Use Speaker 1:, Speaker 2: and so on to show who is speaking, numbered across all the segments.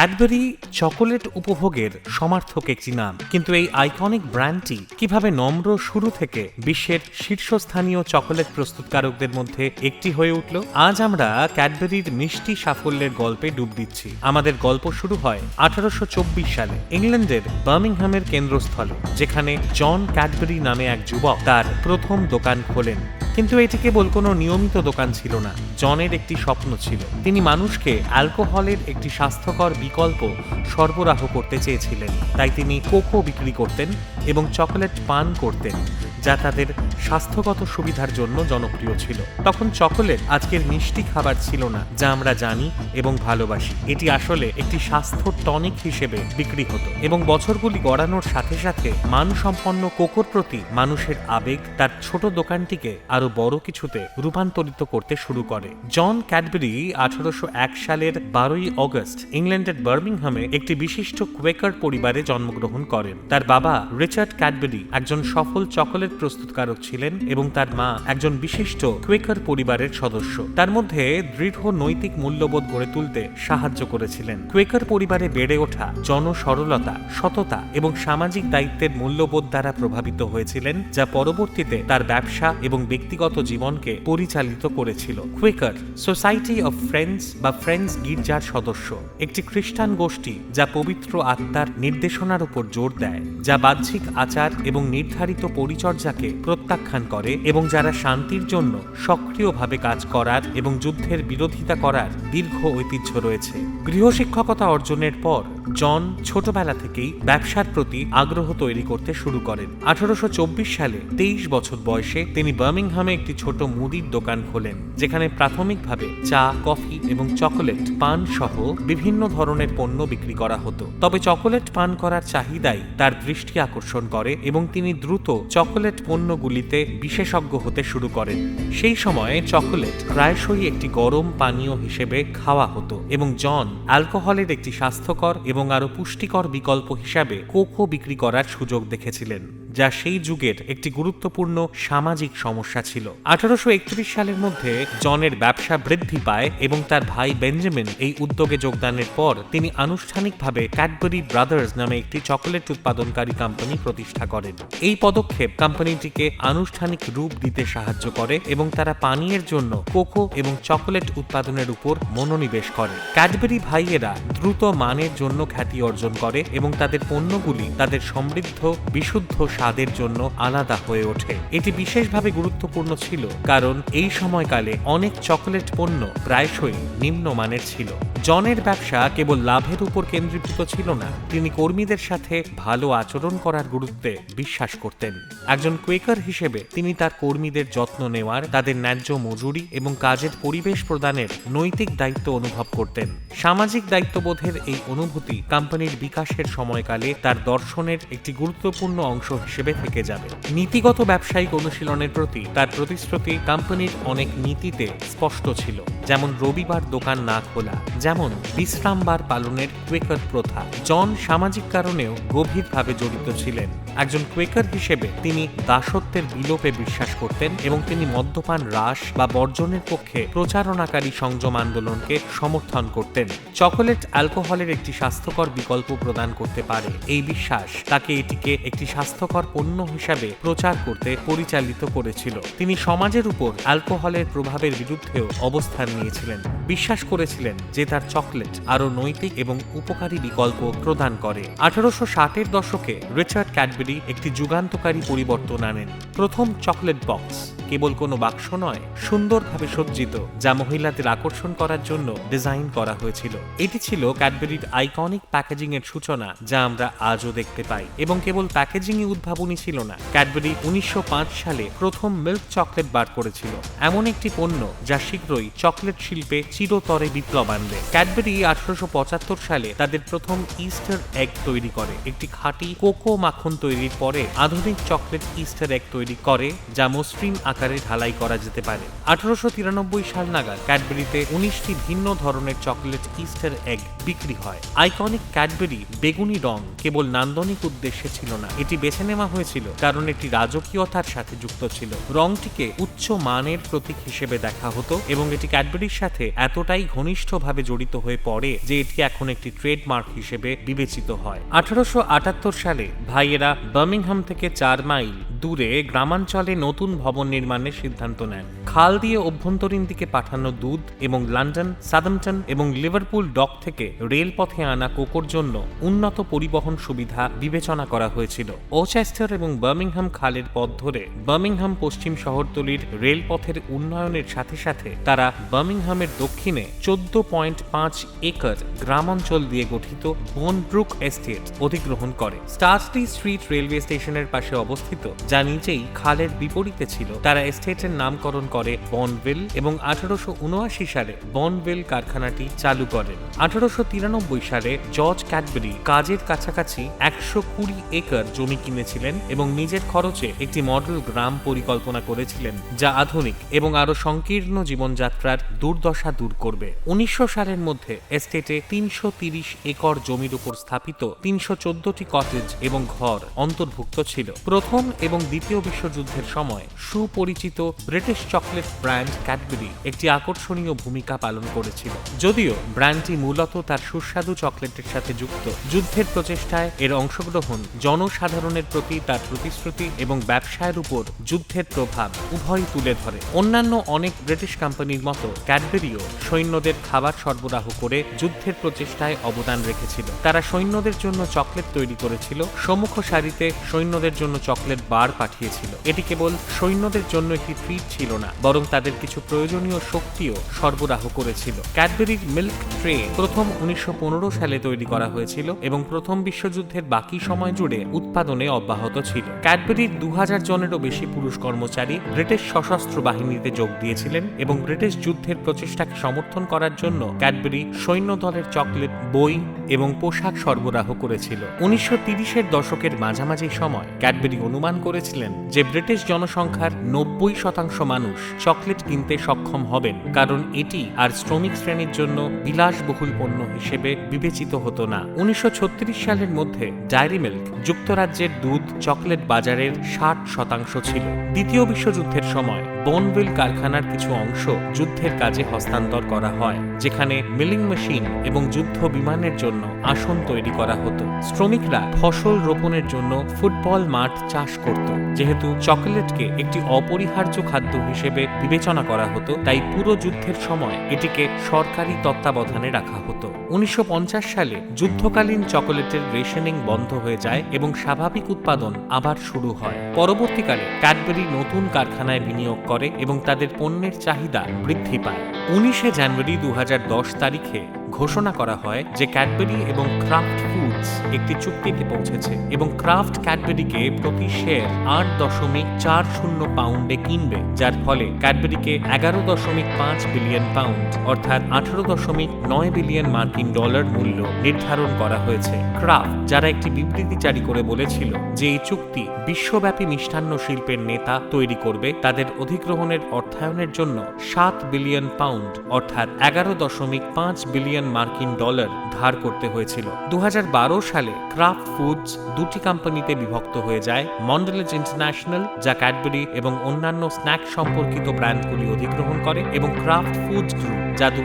Speaker 1: Cadbury chocolate উপভোগের সমার্থক একটি নাম। কিন্তু এই আইকনিক ব্র্যান্ডটি কীভাবে নম্র শুরু থেকে বিশ্বের শীর্ষস্থানীয় চকোলেট প্রস্তুতকারকদের মধ্যে একটি হয়ে উঠল, আজ আমরা ক্যাডবেরির মিষ্টি সাফল্যের গল্পে ডুব দিচ্ছি। আমাদের গল্প শুরু হয় আঠারোশো চব্বিশ সালে ইংল্যান্ডের বার্মিংহামের কেন্দ্রস্থলে, যেখানে জন ক্যাডবেরি নামে এক যুবক তার প্রথম দোকান খোলেন। কিন্তু এটি কেবল কোনো নিয়মিত দোকান ছিল না, জনের একটি স্বপ্ন ছিল। তিনি মানুষকে অ্যালকোহলের একটি স্বাস্থ্যকর বিকল্প সরবরাহ করতে চেয়েছিলেন। তাই তিনি কোকো বিক্রি করতেন এবং চকোলেট পান করতেন, যা তাদের স্বাস্থ্যগত সুবিধার জন্য জনপ্রিয় ছিল। তখন চকোলেট আজকের মিষ্টি খাবার ছিল না, যা আমরা জানি এবং ভালোবাসি। এটি আসলে একটি স্বাস্থ্য টনিক হিসেবে বিক্রি হতো এবং বছরগুলি গড়ানোর সাথে সাথে মানসম্পন্ন কোকোর প্রতি মানুষের আবেগ তার ছোট দোকানটিকে আরও বড় কিছুতে রূপান্তরিত করতে শুরু করে। জন ক্যাডবেরি আঠারোশো এক সালের বারোই অগস্ট ইংল্যান্ডের বার্মিংহামে একটি বিশিষ্ট কুয়েকার পরিবারে জন্মগ্রহণ করেন। তার বাবা রিচার্ড ক্যাডবেরি একজন সফল চকোলেট প্রস্তুতকারক ছিলেন এবং তার মা একজন বিশিষ্ট কুয়েকার পরিবারের সদস্য। তার মধ্যে দৃঢ় নৈতিক মূল্যবোধ গড়ে তুলতে সাহায্য করেছিলেন। কুয়েকার পরিবারে বেড়ে ওঠা জনসরলতা, সততা এবং সামাজিক দায়িত্বের মূল্যবোধ দ্বারা প্রভাবিত হয়েছিলেন, যা পরবর্তীতে তার ব্যবসা এবং ব্যক্তিগত জীবনকে পরিচালিত করেছিল। কুয়েকার সোসাইটি অফ ফ্রেন্ডস বা ফ্রেন্ডস গির্জার সদস্য। একটি খ্রিস্টান গোষ্ঠী যা পবিত্র আত্মার নির্দেশনার উপর জোর দেয়, যা বাহ্যিক আচার এবং নির্ধারিত পরিচর্যাকে প্রত্যাখ্যান করে এবং যারা শান্তির জন্য সক্রিয়ভাবে কাজ করার এবং যুদ্ধের বিরোধিতা করার দীর্ঘ ঐতিহ্য রয়েছে। গৃহশিক্ষকতা অর্জনের পর জন ছোটবেলা থেকেই ব্যবসার প্রতি আগ্রহ তৈরি করতে শুরু করেন। আঠারোশো চব্বিশ সালে তেইশ বছর বয়সে তিনি বার্মিংহামে একটি ছোট মুদির দোকান খোলেন, যেখানে প্রাথমিকভাবে চা, কফি এবং চকোলেট পান সহ বিভিন্ন ধরনের পণ্য বিক্রি করা হতো। তবে চকোলেট পান করার চাহিদাই তার দৃষ্টি আকর্ষণ করে এবং তিনি দ্রুত চকোলেট পণ্যগুলিতে বিশেষজ্ঞ হতে শুরু করেন। সেই সময়ে চকোলেট প্রায়শই একটি গরম পানীয় হিসেবে খাওয়া হতো এবং জন অ্যালকোহলের একটি স্বাস্থ্যকর এবং আরও পুষ্টিকর বিকল্প হিসাবে কোকো বিক্রি করার সুযোগ দেখেছিলেন। যা সেই যুগের একটি গুরুত্বপূর্ণ সামাজিক সমস্যা ছিল। আঠারোশো একত্রিশ সালের মধ্যে জনের ব্যবসা বৃদ্ধি পায় এবং তার ভাই বেঞ্জামিন এই উদ্যোগে যোগদানের পর তিনি আনুষ্ঠানিকভাবে ক্যাডবেরি ব্রাদার্স নামে একটি চকোলেট উৎপাদনকারী কোম্পানি প্রতিষ্ঠা করেন। এই পদক্ষেপ কোম্পানিটিকে আনুষ্ঠানিক রূপ দিতে সাহায্য করে এবং তারা পানীয়ের জন্য কোকো এবং চকোলেট উৎপাদনের উপর মনোনিবেশ করে। ক্যাডবেরি ভাইয়েরা দ্রুত মানের জন্য খ্যাতি অর্জন করে এবং তাদের পণ্যগুলি তাদের সমৃদ্ধ, বিশুদ্ধ স্বাদের জন্য আলাদা হয়ে ওঠে। এটি বিশেষভাবে গুরুত্বপূর্ণ ছিল, কারণ এই সময়কালে অনেক চকোলেট পণ্য প্রায়শই নিম্নমানের ছিল। জনের ব্যবসা কেবল লাভের উপর কেন্দ্রীভূত ছিল না, তিনি কর্মীদের সাথে ভালো আচরণ করার গুরুত্বে বিশ্বাস করতেন। একজন কুয়েকার হিসেবে তিনি তার কর্মীদের যত্ন নেওয়ার, তাদের ন্যায্য মজুরি এবং কাজের পরিবেশ প্রদানের নৈতিক দায়িত্ব অনুভব করতেন। সামাজিক দায়িত্ববোধের এই অনুভূতি কোম্পানির বিকাশের সময়কালে তার দর্শনের একটি গুরুত্বপূর্ণ অংশ হিসেবে থেকে যাবে। নীতিগত ব্যবসায়িক অনুশীলনের প্রতি তার প্রতিশ্রুতি কোম্পানির অনেক নীতিতে স্পষ্ট ছিল। যেমন রবিবার দোকান না খোলা, যেমন বিশ্রামবার পালনের ক্রিকেট প্রথা। জন সামাজিক কারণেও গভীরভাবে জড়িত ছিলেন। একজন কুয়েকার হিসেবে তিনি দাসত্বের বিলোপে বিশ্বাস করতেন এবং তিনি মদ্যপান হ্রাস বা বর্জনের পক্ষে প্রচারণাকারী সংযম আন্দোলনকে সমর্থন করতেন। চকোলেট অ্যালকোহলের একটি স্বাস্থ্যকর বিকল্প প্রদান করতে পারে এই বিশ্বাস তাকে এটিকে একটি স্বাস্থ্যকর পণ্য হিসাবে প্রচার করতে পরিচালিত করেছিল। তিনি সমাজের উপর অ্যালকোহলের প্রভাবের বিরুদ্ধেও অবস্থান নিয়েছিলেন। বিশ্বাস করেছিলেন যে তার চকলেট আরও নৈতিক এবং উপকারী বিকল্প প্রদান করে। আঠারোশো ষাটের দশকে রিচার্ড ক্যাডবেরি একটি যুগান্তকারী পরিবর্তন আনেন। প্রথম চকলেট বক্স কেবল কোনো বাক্স নয়, সুন্দরভাবে সজ্জিত, যা মহিলাদের আকর্ষণ করার জন্য ডিজাইন করা হয়েছিল। এটি ছিল ক্যাডবেরির আইকনিক প্যাকেজিং এর সূচনা, যা আমরা আজও দেখতে পাই, এবং কেবল প্যাকেজিংই উদ্ভাবনী ছিল না। ক্যাডবেরি উনিশশো পাঁচ সালে প্রথম মিল্ক চকলেট বার করেছিল। এমন একটি পণ্য যা শীঘ্রই চকলেট শিল্পে চিরতরে বিপ্লব আনবে। ক্যাডবেরি আঠারোশো পঁচাত্তর সালে তাদের প্রথম ইস্টার এগ তৈরি করে, একটি খাঁটি কোকো মাখন তৈরির পরে আধুনিক চকলেট ইস্টার এগ তৈরি করে, যা মসৃণ আকারে ঢালাই করা যেতে পারে। আঠারোশো তিরানব্বই সাল নাগাদ ক্যাডবেরিতে উনিশটি ভিন্ন ধরনের চকলেট ইস্টার এগ বিক্রি হয়। আইকনিক ক্যাডবেরি বেগুনি রং কেবল নান্দনিক উদ্দেশ্যে ছিল না, এটি বেছে নেওয়া হয়েছিল কারণ এটি রাজকীয়তার সাথে যুক্ত ছিল। রংটিকে উচ্চ মানের প্রতীক হিসেবে দেখা হতো এবং এটি ক্যাডবেরির সাথে এতটাই ঘনিষ্ঠভাবে জড়িত জড়িত হয়ে পড়ে যে এটি এখন একটি ট্রেডমার্ক হিসেবে বিবেচিত হয়। আঠারোশো আটাত্তর সালে ভাইয়েরা বার্মিংহাম থেকে চার মাইল। দূরে গ্রামাঞ্চলে নতুন ভবন নির্মাণের সিদ্ধান্ত নেন। খাল দিয়ে অভ্যন্তরীণ দিকে পাঠানো দুধ এবং লন্ডন সাদামটন এবং লিভারপুল ডক থেকে রেলপথে আনা কোকোর জন্য উন্নত পরিবহন সুবিধা বিবেচনা করা হয়েছিল। ওচেস্টার এবং বার্মিংহাম খালের পথ ধরে বার্মিংহাম পশ্চিম শহরতলির রেলপথের উন্নয়নের সাথে সাথে তারা বার্মিংহামের দক্ষিণে চোদ্দ পয়েন্ট পাঁচ একর গ্রামাঞ্চল দিয়ে গঠিত বোনব্রুক এস্টেট অধিগ্রহণ করে। স্টার্সলি স্ট্রিট রেলওয়ে স্টেশনের পাশে অবস্থিত যা নিচেই খালের বিপরীতে ছিল। তারা এস্টেটের নামকরণ করে বনভিল এবং আঠারোশো উনআশি সালে বনভিল কারখানাটি চালু করেন আঠারোশো তিরানব্বই সালে জর্জ ক্যাডবেরি কাজের কাছাকাছি একশো কুড়ি একর জমি কিনেছিলেন এবং নিজের খরচে একটি মডেল গ্রাম পরিকল্পনা করেছিলেন, যা আধুনিক এবং আরও সংকীর্ণ জীবনযাত্রার দুর্দশা দূর করবে। উনিশশো সালের মধ্যে এস্টেটে তিনশো তিরিশ একর জমির উপর স্থাপিত তিনশো চোদ্দটি কটেজ এবং ঘর অন্তর্ভুক্ত ছিল। প্রথম এবং দ্বিতীয় বিশ্বযুদ্ধের সময় সুপরিচিত ব্রিটিশ চকলেট ব্র্যান্ড ক্যাডবেরি একটি আকর্ষণীয় ভূমিকা পালন করেছিল। যদিও ব্র্যান্ডটি মূলত তার সুস্বাদু চকলেটের সাথে যুক্ত। যুদ্ধের প্রচেষ্টায় এর অংশগ্রহণ জনসাধারণের প্রতি তার প্রতিশ্রুতি এবং ব্যবসায়ের উপর যুদ্ধের প্রভাব উভয়ই তুলে ধরে। অন্যান্য অনেক ব্রিটিশ কোম্পানির মতো ক্যাডবেরিও সৈন্যদের খাবার সরবরাহ করে যুদ্ধের প্রচেষ্টায় অবদান রেখেছিল। তারা সৈন্যদের জন্য চকলেট তৈরি করেছিল। সম্মুখ সারিতে সৈন্যদের জন্য চকলেট বার পাঠিয়েছিল। এটি কেবল সৈন্যদের জন্য একটি ট্রিট ছিল না, বরং তাদের কিছু প্রয়োজনীয় শক্তিও সরবরাহ করেছিল। ক্যাডবেরির মিল্ক ট্রে প্রথম উনিশশো পনেরো সালে তৈরি করা হয়েছিল এবং প্রথম বিশ্বযুদ্ধের বাকি সময় জুড়ে উৎপাদনে অব্যাহত ছিল। ক্যাডবেরির দু হাজার জনেরও বেশি পুরুষ কর্মচারী ব্রিটিশ সশস্ত্র বাহিনীতে যোগ দিয়েছিলেন এবং ব্রিটিশ যুদ্ধের প্রচেষ্টাকে সমর্থন করার জন্য ক্যাডবেরি সৈন্য দলের চকলেট, বই এবং পোশাক সরবরাহ করেছিল। উনিশশো তিরিশের দশকের মাঝামাঝি সময় ক্যাডবেরি অনুমান করেছিলেন যে ব্রিটিশ জনসংখ্যার নব্বই শতাংশ মানুষ চকলেট কিনতে সক্ষম হবেন, কারণ এটি আর শ্রমিক শ্রেণির জন্য বিলাসবহুল পণ্য হিসেবে বিবেচিত হতো না। উনিশশো ছত্রিশ সালের মধ্যে ডায়েরি মিল্ক যুক্তরাজ্যের দুধ চকলেট বাজারের ষাট শতাংশ ছিল। দ্বিতীয় বিশ্বযুদ্ধের সময় বনভিল কারখানার কিছু অংশ যুদ্ধের কাজে হস্তান্তর করা হয়। যেখানে মিলিং মেশিন এবং যুদ্ধ বিমানের জন্য আসন তৈরি করা হতো। শ্রমিকরা ফসল রোপণের জন্য ফুটবল মাঠ চাষ করত। যেহেতু চকোলেটকে একটি অপরিহার্য খাদ্য হিসেবে বিবেচনা করা হতো, তাই পুরো যুদ্ধের সময় এটিকে সরকারি তত্ত্বাবধানে রাখা হতো। উনিশশো সালে যুদ্ধকালীন চকোলেটের রেশনিং বন্ধ হয়ে যায় এবং স্বাভাবিক উৎপাদন আবার শুরু হয়। পরবর্তীকালে ক্যাডবেরি নতুন কারখানায় বিনিয়োগ করে এবং তাদের পণ্যের চাহিদা বৃদ্ধি পায়। উনিশে জানুয়ারি দু হাজার তারিখে ঘোষণা করা হয় যে ক্যাডবেরি এবং ক্রাফট ফুডস একটি চুক্তিতে পৌঁছেছে এবং ক্রাফট ক্যাডবেরিকে প্রতি শেয়ার আট দশমিক চার শূন্য পাউন্ডে কিনবে, যার ফলে ক্যাডবেরিকে এগারো দশমিক পাঁচ বিলিয়ন পাউন্ড অর্থাৎ আঠারো দশমিক নয় বিলিয়ন মার্কিন ডলার মূল্য নির্ধারণ করা হয়েছে। ক্রাফট যারা একটি বিবৃতি জারি করে বলেছিল যে এই চুক্তি বিশ্বব্যাপী মিষ্টান্ন শিল্পের নেতা তৈরি করবে, তাদের অধিগ্রহণের অর্থায়নের জন্য সাত বিলিয়ন পাউন্ড অর্থাৎ এগারো দশমিক পাঁচ বিলিয়ন মার্কিন ডলার ধার করতে হয়েছিল। দু হাজার বারো সালে ক্রাফট ফুডস দুটি কোম্পানিতে বিভক্ত হয়ে যায়, মন্ডেলেজ ইন্টারন্যাশনাল, যা ক্যাডবেরি এবং অন্যান্য স্ন্যাক সম্পর্কিত ব্র্যান্ডগুলি অধিগ্রহণ করে, এবং ক্রাফট ফুডস গ্রুপ, যা দু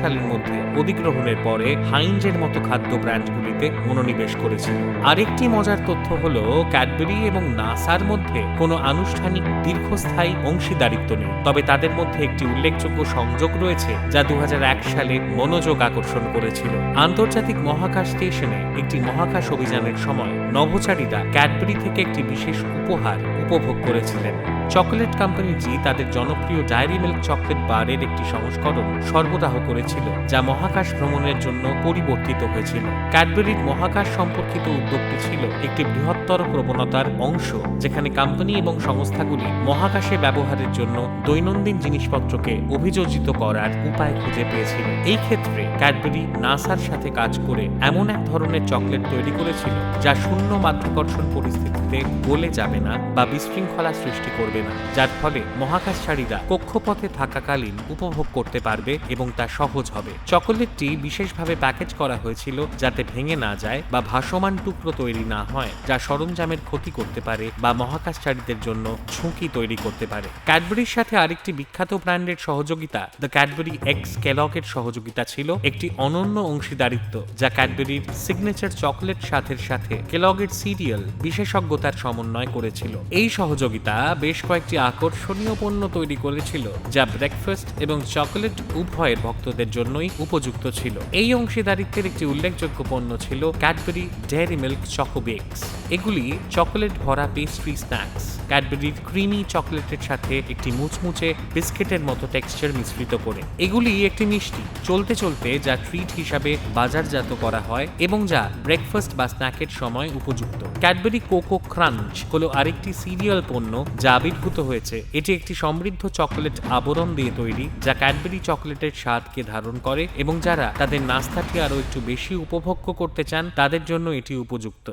Speaker 1: সালের মধ্যে অধিগ্রহণের পরে হাইঞ্জের মতো খাদ্য ব্র্যান্ডগুলিতে মনোনিবেশ করেছিল। আরেকটি মজার তথ্য হল, ক্যাডবেরি এবং নাসার মধ্যে কোনো আনুষ্ঠানিক দীর্ঘস্থায়ী অংশীদারিত্ব নেই, তবে তাদের মধ্যে একটি উল্লেখযোগ্য সংযোগ রয়েছে, যা দু হাজার এক সালে মনোযোগ আকর্ষণ করেছিল। আন্তর্জাতিক মহাকাশ স্টেশনে একটি মহাকাশ অভিযানের সময় নভোচারীরা ক্যাডবেরি থেকে একটি বিশেষ উপহার উপভোগ করেছিলেন। চকোলেট কোম্পানিটি তাদের জনপ্রিয় ডায়েরি মিল্ক চকলেট বারের একটি সংস্করণ সর্বদাহ করেছিল, যা মহাকাশ ভ্রমণের জন্য পরিবর্তিত হয়েছিল। ক্যাডবেরির মহাকাশ সম্পর্কিত উদ্যোগটি ছিল একটি বৃহত্তর প্রবণতার অংশ, যেখানে কোম্পানি এবং সংস্থাগুলি মহাকাশে ব্যবহারের জন্য দৈনন্দিন জিনিসপত্রকে অভিযোজিত করার উপায় খুঁজে পেয়েছিল। এই ক্ষেত্রে ক্যাডবেরি নাসার সাথে কাজ করে এমন এক ধরনের চকলেট তৈরি করেছিল, যা শূন্য মাধ্যাকর্ষণ পরিস্থিতিতে গলে যাবে না বা বিশৃঙ্খলা সৃষ্টি করবে লাগবে না, যার ফলে মহাকাশচারীরা কক্ষপথে থাকাকালীন উপভোগ করতে পারবে এবং তা সহজ হবে। চকোলেটটি বিশেষভাবে প্যাকেজ করা হয়েছিল যাতে ভেঙে না যায় বা ভাসমান টুকরো তৈরি না হয়, যা সরঞ্জামের ক্ষতি করতে পারে বা মহাকাশচারীদের জন্য ঝুঁকি তৈরি করতে পারে। ক্যাডবেরির সাথে আরেকটি বিখ্যাত ব্র্যান্ডের সহযোগিতা দ্য ক্যাডবেরি এক্স ক্যালকের সহযোগিতা ছিল একটি অনন্য অংশীদারিত্ব, যা ক্যাডবেরির সিগনেচার চকলেট সাথের সাথে কেলগের সিরিয়াল বিশেষজ্ঞতার সমন্বয় করেছিল। এই সহযোগিতা বেশ কয়েকটি আকর্ষণীয় পণ্য তৈরি করেছিল, যা ব্রেকফাস্ট এবং চকোলেট উভয়ের ভক্তদের জন্যই উপযুক্ত ছিল। এই অংশীদারিত্বের একটি উল্লেখযোগ্য পণ্য ছিল ক্যাডবেরি ডেয়ারি মিল্ক চকোবেকস এগুলি চকোলেট ভরা পেস্ট্রি স্ন্যাক্স ক্যাডবেরির ক্রিমি চকলেটের সাথে একটি মুচমুচে বিস্কিটের মতো টেক্সচার মিশ্রিত করে। এগুলি একটি মিষ্টি, চলতে চলতে যা ট্রিট হিসাবে বাজারজাত করা হয় এবং যা ব্রেকফাস্ট বা স্ন্যাকের সময় উপযুক্ত। ক্যাডবেরি কোকো ক্রাঞ্চ হলো আরেকটি সিরিয়াল পণ্য যা আবির্ভূত হয়েছে। এটি একটি সমৃদ্ধ চকলেট আবরণ দিয়ে তৈরি, যা ক্যাডবেরি চকোলেটের স্বাদকে ধারণ করে এবং যারা তাদের নাস্তাটি আরও একটু বেশি উপভোগ্য করতে চান, তাদের জন্য এটি উপযুক্ত।